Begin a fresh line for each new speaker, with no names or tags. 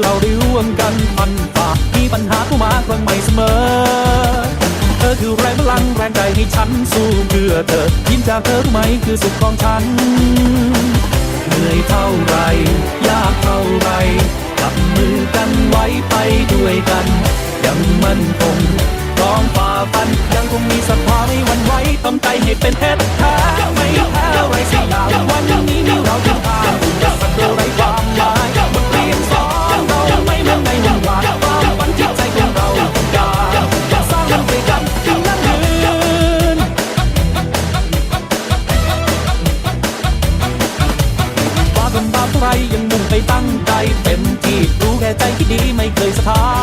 เราร่วมกันพันฝ่ามีปัญหาผู้มาครั้งใหม่เสมอ เธอคือแรงพลังแรงใจให้ฉันสู้เพื่อเธอ ยิ้มจากเธอรู้ไหมคือสุขของฉัน เหนื่อยเท่าไร ยากเท่าไรจับมือกันไว้ไปด้วยกัน ยังมั่นคงำบากเท่าไรยังมุ่งไปตั้งใจเต็มที่รู้แค่ใจที่ดีไม่เคยสถาน